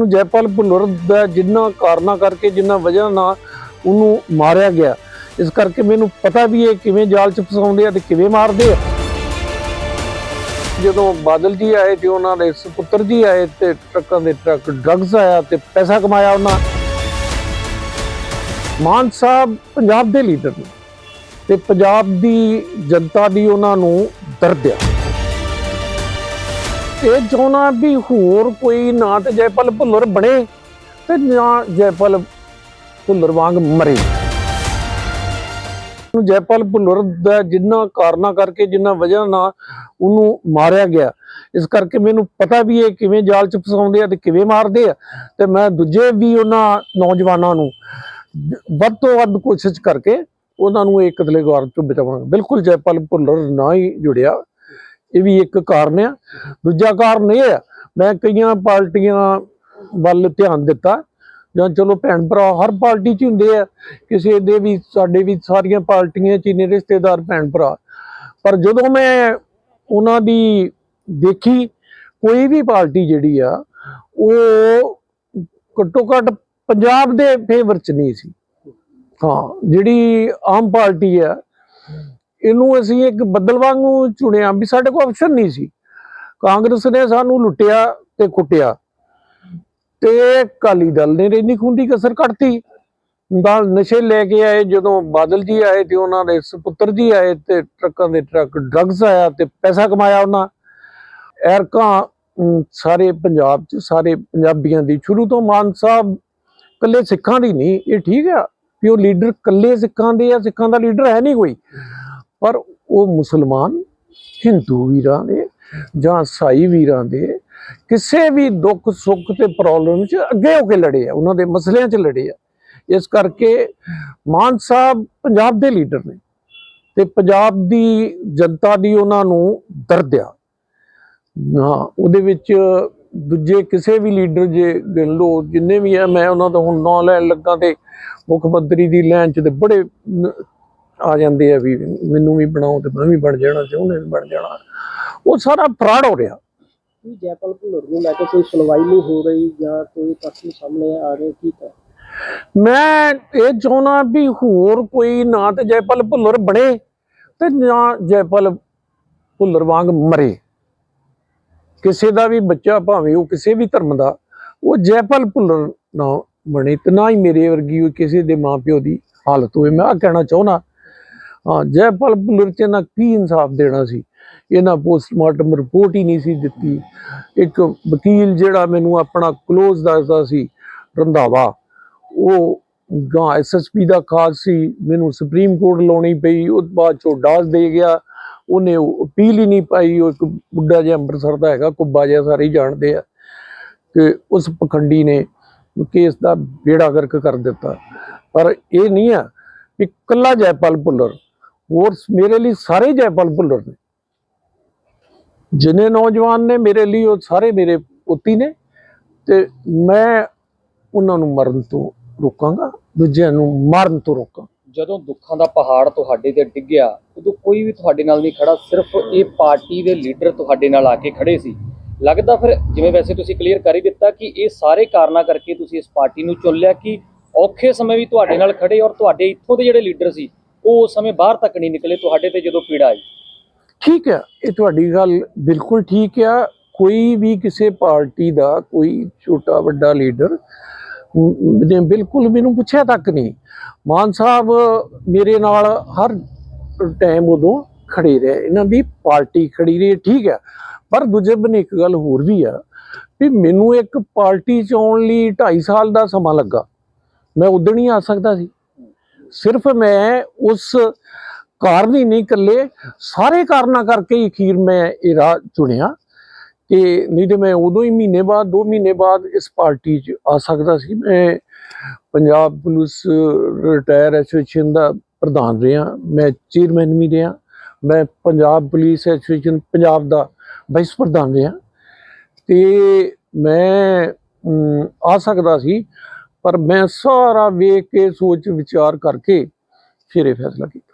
ਨੂੰ ਜੈਪਾਲ ਭੁੱਲਰ ਦਾ ਜਿੰਨਾ ਕਾਰਨਾ ਕਰਕੇ, ਜਿੰਨਾ ਵਜ੍ਹਾ ਨਾਲ ਉਹਨੂੰ ਮਾਰਿਆ ਗਿਆ। ਇਸ ਕਰਕੇ ਮੈਨੂੰ ਪਤਾ ਵੀ ਇਹ ਕਿਵੇਂ ਜਾਲ ਚ ਫਸਾਉਂਦੇ ਆ ਤੇ ਕਿਵੇਂ ਮਾਰਦੇ ਆ। ਜਦੋਂ ਬਾਦਲ ਜੀ ਆਏ ਤੇ ਉਹਨਾਂ ਦੇ ਸੁਪੁੱਤਰ ਜੀ ਆਏ ਤੇ ਟਰੱਕਾਂ ਦੇ ਟਰੱਕ ਡਰੱਗਸ ਆਇਆ ਤੇ ਪੈਸਾ ਕਮਾਇਆ ਉਹਨਾਂ ਮਾਨ ਸਾਹਿਬ ਪੰਜਾਬ ਦੇ ਲੀਡਰ ਨੇ ਤੇ ਪੰਜਾਬ ਦੀ ਜਨਤਾ ਦੀ ਉਹਨਾਂ ਨੂੰ ਦਰਦ ਆ। ਇਹ ਚਾਹੁੰਦਾ ਵੀ ਹੋਰ ਕੋਈ ਨਾ ਤੇ ਜੈਪਾਲ ਭੁੱਲਰ ਬਣੇ ਤੇ ਨਾ ਜੈਪਾਲ ਭੁੱਲਰ ਵਾਂਗ ਮਰੇ। ਨੂੰ ਜੈਪਾਲ ਭੁੱਲਰ ਦਾ ਜਿੰਨਾ ਕਾਰਨਾ ਕਰਕੇ, ਜਿੰਨਾ ਵਜ੍ਹਾ ਨਾਲ ਉਹਨੂੰ ਮਾਰਿਆ ਗਿਆ, ਇਸ ਕਰਕੇ ਮੈਨੂੰ ਪਤਾ ਵੀ ਇਹ ਕਿਵੇਂ ਜਾਲ ਚ ਫਸਾਉਂਦੇ ਆ ਤੇ ਕਿਵੇਂ ਮਾਰਦੇ ਆ। ਤੇ ਮੈਂ ਦੂਜੇ ਵੀ ਉਹਨਾਂ ਨੌਜਵਾਨਾਂ ਨੂੰ ਵੱਧ ਤੋਂ ਵੱਧ ਕੋਸ਼ਿਸ਼ ਕਰਕੇ ਉਹਨਾਂ ਨੂੰ ਇਹ ਕਤਲੇਗਾਰ ਤੋਂ ਬਚਾਵਾਂਗਾ। ਬਿਲਕੁਲ ਜੈਪਾਲ ਭੁੱਲਰ ਨਾ ਹੀ ਜੁੜਿਆ। ਇਹ ਵੀ ਇੱਕ ਕਾਰਨ ਆ। ਦੂਜਾ ਕਾਰਨ ਇਹ ਆ, ਮੈਂ ਕਈਆਂ ਪਾਰਟੀਆਂ ਵੱਲ ਧਿਆਨ ਦਿੱਤਾ, ਜਾਂ ਚਲੋ ਭੈਣ ਭਰਾ ਹਰ ਪਾਰਟੀ 'ਚ ਹੁੰਦੇ ਆ, ਕਿਸੇ ਦੇ ਵੀ, ਸਾਡੇ ਵੀ ਸਾਰੀਆਂ ਪਾਰਟੀਆਂ 'ਚ ਹੀ ਨੇ ਰਿਸ਼ਤੇਦਾਰ ਭੈਣ ਭਰਾ। ਪਰ ਜਦੋਂ ਮੈਂ ਉਹਨਾਂ ਦੀ ਦੇਖੀ, ਕੋਈ ਵੀ ਪਾਰਟੀ ਜਿਹੜੀ ਆ, ਉਹ ਘੱਟੋ ਘੱਟ ਪੰਜਾਬ ਦੇ ਫੇਵਰ 'ਚ ਨਹੀਂ ਸੀ। ਹਾਂ, ਜਿਹੜੀ ਆਮ ਪਾਰਟੀ ਆ ਇਹਨੂੰ ਅਸੀਂ ਇੱਕ ਬੱਦਲ ਵਾਂਗੂ ਚੁਣਿਆ ਵੀ ਸਾਡੇ ਕੋਲ ਆਪਸ਼ਨ ਨਹੀਂ ਸੀ। ਕਾਂਗਰਸ ਨੇ ਸਾਨੂੰ ਲੁੱਟਿਆ ਤੇ ਕੁੱਟਿਆ। ਤੇ ਅਕਾਲੀ ਦਲ ਨੇ ਰੇਨੀ ਖੁੰਦੀ ਕਸਰ ਕੱਢਤੀ। ਨਾਲ ਨਸ਼ੇ ਲੈ ਕੇ ਆਏ, ਜਦੋਂ ਬਾਦਲ ਜੀ ਆਏ ਤੇ ਉਹਨਾਂ ਦੇ ਸੁਪੁੱਤਰ ਜੀ ਆਏ ਤੇ ਟਰੱਕਾਂ ਦੇ ਟਰੱਕ ਡਰੱਗਸ ਆਇਆ ਤੇ ਪੈਸਾ ਕਮਾਇਆ ਉਹਨਾਂ। ਐਰਕਾਂ ਸਾਰੇ ਪੰਜਾਬ ਚ, ਸਾਰੇ ਪੰਜਾਬੀਆਂ ਦੀ। ਸ਼ੁਰੂ ਤੋਂ ਮਾਨ ਸਾਹਿਬ ਕੱਲੇ ਸਿੱਖਾਂ ਦੀ ਨਹੀਂ, ਇਹ ਠੀਕ ਆ ਵੀ ਉਹ ਲੀਡਰ ਕੱਲੇ ਸਿੱਖਾਂ ਦੇ ਆ, ਸਿੱਖਾਂ ਦਾ ਲੀਡਰ ਹੈ ਨਹੀਂ ਕੋਈ। ਪਰ ਉਹ ਮੁਸਲਮਾਨ ਹਿੰਦੂ ਵੀਰਾਂ ਦੇ ਜਾਂ ਸਾਈ ਵੀਰਾਂ ਦੇ ਕਿਸੇ ਵੀ ਦੁੱਖ ਸੁੱਖ ਤੇ ਪ੍ਰੋਬਲਮ 'ਚ ਅੱਗੇ ਹੋ ਕੇ ਲੜੇ ਆ, ਉਹਨਾਂ ਦੇ ਮਸਲਿਆਂ 'ਚ ਲੜੇ ਆ। ਇਸ ਕਰਕੇ ਮਾਨ ਸਾਹਿਬ ਪੰਜਾਬ ਦੇ ਲੀਡਰ ਨੇ ਤੇ ਪੰਜਾਬ ਦੀ ਜਨਤਾ ਦੀ ਉਹਨਾਂ ਨੂੰ ਦਰਦ ਆ। ਹਾਂ ਉਹਦੇ ਵਿੱਚ ਦੂਜੇ ਕਿਸੇ ਵੀ ਲੀਡਰ ਜੇ ਗਿਣ ਲਓ, ਜਿੰਨੇ ਵੀ ਆ, ਮੈਂ ਉਹਨਾਂ ਦਾ ਹੁਣ ਨਾਂ ਲੈਣ ਲੱਗਾ ਤੇ ਮੁੱਖ ਮੰਤਰੀ ਦੀ ਲੈਣ 'ਚ ਤੇ ਬੜੇ ਆ ਜਾਂਦੇ ਆ ਵੀ ਮੈਨੂੰ ਵੀ ਬਣਾਓ ਤੇ ਮੈਂ ਵੀ ਬਣ ਜਾਣਾ ਤੇ ਉਹਨੇ ਵੀ ਬਣ ਜਾਣਾ। ਉਹ ਸਾਰਾ ਫਰਾਡ ਹੋ ਰਿਹਾ। ਜੈਪਾਲ ਭੁੱਲਰ ਨੂੰ ਲੈ ਕੇ ਕੋਈ ਸੁਣਵਾਈ ਨਹੀਂ ਹੋ ਰਹੀ ਜਾਂ ਕੋਈ ਤੱਥ ਸਾਹਮਣੇ ਆ ਰਹੇ ਕੀ ਕਰ ਮੈਂ ਇਹ ਚਾਹੁੰਦਾ ਵੀ ਹੋਰ ਕੋਈ ਨਾ ਤੇ ਜੈਪਾਲ ਭੁੱਲਰ ਬਣੇ ਤੇ ਨਾ ਜੈਪਾਲ ਭੁੱਲਰ ਵਾਂਗ ਮਰੇ। ਕਿਸੇ ਦਾ ਵੀ ਬੱਚਾ ਭਾਵੇਂ ਉਹ ਕਿਸੇ ਵੀ ਧਰਮ ਦਾ ਉਹ ਜੈਪਾਲ ਭੁੱਲਰ ਨਾ ਬਣੇ ਤੇ ਨਾ ਹੀ ਮੇਰੇ ਵਰਗੀ ਕਿਸੇ ਦੇ ਮਾਪਿਓ ਦੀ ਹਾਲਤ ਹੋਵੇ। ਮੈਂ ਆ ਕਹਿਣਾ ਚਾਹੁੰਦਾ ਹਾਂ ਜੈਪਾਲ ਭੁੱਲਰ ਚ ਨਾ ਕੀ ਇਨਸਾਫ ਦੇਣਾ ਸੀ? ਇਹਨਾਂ ਪੋਸਟਮਾਰਟਮ ਰਿਪੋਰਟ ਹੀ ਨਹੀਂ ਸੀ ਦਿੱਤੀ। ਇੱਕ ਵਕੀਲ ਜਿਹੜਾ ਮੈਨੂੰ ਆਪਣਾ ক্লোਜ਼ ਦੱਸਦਾ ਸੀ, ਰੰਧਾਵਾ, ਉਹ ਗਾਂ ਐਸਐਸਪੀ ਦਾ ਖਾਸ ਸੀ, ਮੈਨੂੰ ਸੁਪਰੀਮ ਕੋਰਟ ਲਾਉਣੀ ਪਈ ਉਹ ਬਾਅਦ ਚੋਂ ਡਾਸ ਦੇ ਗਿਆ। ਉਹਨੇ ਉਹ ਅਪੀਲ ਹੀ ਨਹੀਂ ਪਾਈ, ਉਹ ਇੱਕ ਬੁੱਢਾ ਜਿਹਾ ਅੰਮ੍ਰਿਤਸਰ ਦਾ ਹੈਗਾ, ਕੁੱਬਾ ਜਿਹਾ, ਸਾਰੇ ਹੀ ਜਾਣਦੇ ਆ। ਕਿ ਉਸ ਪਖੰਡੀ ਨੇ ਕੇਸ ਦਾ ਬੇੜਾ ਗਰਕ ਕਰ ਦਿੱਤਾ। ਪਰ ਇਹ ਨਹੀਂ ਆ ਕਿ ਕੱਲਾ ਜੈਪਾਲ ਭੁੱਲਰ ਹੋਰ ਮੇਰੇ ਲਈ ਸਾਰੇ ਜੈਪਾਲ ਭੁੱਲਰ ਨੇ। ਜਿੰਨੇ ਨੌਜਵਾਨ ਨੇ ਮੇਰੇ ਲਈ, ਉਹ ਸਾਰੇ ਮੇਰੇ ਪੁੱਤੀ ਨੇ ਤੇ ਮੈਂ ਉਹਨਾਂ ਨੂੰ ਮਰਨ ਤੋਂ ਰੋਕਾਂਗਾ, ਦੂਜਿਆਂ ਨੂੰ ਮਾਰਨ ਤੋਂ ਰੋਕਾਂ। ਜਦੋਂ ਦੁੱਖਾਂ ਦਾ ਪਹਾੜ ਤੁਹਾਡੇ ਤੇ ਡਿੱਗਿਆ, ਉਦੋਂ ਕੋਈ ਵੀ ਤੁਹਾਡੇ ਨਾਲ ਨਹੀਂ ਖੜਾ, ਸਿਰਫ ਇਹ ਪਾਰਟੀ ਦੇ ਲੀਡਰ ਤੁਹਾਡੇ ਨਾਲ ਆ ਕੇ ਖੜੇ ਸੀ। ਲੱਗਦਾ ਫਿਰ ਜਿਵੇਂ ਵੈਸੇ ਤੁਸੀਂ ਕਲੀਅਰ ਕਰ ਹੀ ਦਿੱਤਾ ਕਿ ਇਹ ਸਾਰੇ ਕਾਰਨਾਂ ਕਰਕੇ ਤੁਸੀਂ ਇਸ ਪਾਰਟੀ ਨੂੰ ਚੁਣ ਲਿਆ ਕਿ ਔਖੇ ਸਮੇਂ ਵੀ ਤੁਹਾਡੇ ਨਾਲ ਖੜੇ ਔਰ ਤੁਹਾਡੇ ਇੱਥੋਂ ਦੇ ਜਿਹੜੇ ਲੀਡਰ ਸੀ ਉਹ ਉਸ ਸਮੇਂ ਬਾਹਰ ਤੱਕ ਨਹੀਂ ਨਿਕਲੇ, ਤੁਹਾਡੇ ਤੇ ਜਦੋਂ ਪੀੜਾ ਆਈ। ਠੀਕ ਹੈ ਇਹ ਤੁਹਾਡੀ ਗੱਲ ਬਿਲਕੁਲ ਠੀਕ ਆ। ਕੋਈ ਵੀ ਕਿਸੇ ਪਾਰਟੀ ਦਾ ਕੋਈ ਛੋਟਾ ਵੱਡਾ ਲੀਡਰ ਨੇ ਬਿਲਕੁਲ ਮੈਨੂੰ ਪੁੱਛਿਆ ਤੱਕ ਨਹੀਂ। ਮਾਨ ਸਾਹਿਬ ਮੇਰੇ ਨਾਲ ਹਰ ਟਾਈਮ ਉਦੋਂ ਖੜੇ ਰਹੇ। ਇਹਨਾਂ ਦੀ ਪਾਰਟੀ ਖੜੀ ਰਹੀ, ਠੀਕ ਹੈ ਪਰ ਦੂਜੇ ਬੰਨੇ ਇੱਕ ਗੱਲ ਹੋਰ ਵੀ ਆ ਵੀ ਮੈਨੂੰ ਇੱਕ ਪਾਰਟੀ ਚ ਆਉਣ ਲਈ 2.5 ਸਾਲ ਦਾ ਸਮਾਂ ਲੱਗਾ। ਮੈਂ ਉਦੋਂ ਹੀ ਆ ਸਕਦਾ ਸੀ। ਸਿਰਫ ਮੈਂ ਉਸ ਕਾਰਨ ਹੀ ਨਹੀਂ ਇਕੱਲੇ, ਸਾਰੇ ਕਾਰਨਾਂ ਕਰਕੇ ਹੀ ਅਖੀਰ ਮੈਂ ਇਹ ਰਾਹ ਚੁਣਿਆ ਕਿ ਨਹੀਂ ਤੇ ਮੈਂ ਉਦੋਂ ਹੀ ਮਹੀਨੇ ਬਾਅਦ 2 ਮਹੀਨੇ ਬਾਅਦ ਇਸ ਪਾਰਟੀ 'ਚ ਆ ਸਕਦਾ ਸੀ। ਮੈਂ ਪੰਜਾਬ ਪੁਲਿਸ, ਰਿਟਾਇਰ ਐਸੋਸੀਏਸ਼ਨ ਦਾ ਪ੍ਰਧਾਨ ਰਿਹਾ, ਮੈਂ ਚੇਅਰਮੈਨ ਵੀ ਰਿਹਾ, ਮੈਂ ਪੰਜਾਬ ਪੁਲਿਸ ਐਸੋਸੀਏਸ਼ਨ ਪੰਜਾਬ ਦਾ ਵਾਈਸ ਪ੍ਰਧਾਨ ਰਿਹਾ ਤੇ ਮੈਂ ਆ ਸਕਦਾ ਸੀ ਪਰ ਮੈਂ ਸਾਰਾ ਵੇਖ ਕੇ ਸੋਚ ਵਿਚਾਰ ਕਰਕੇ ਫਿਰ ਇਹ ਫੈਸਲਾ ਕੀਤਾ।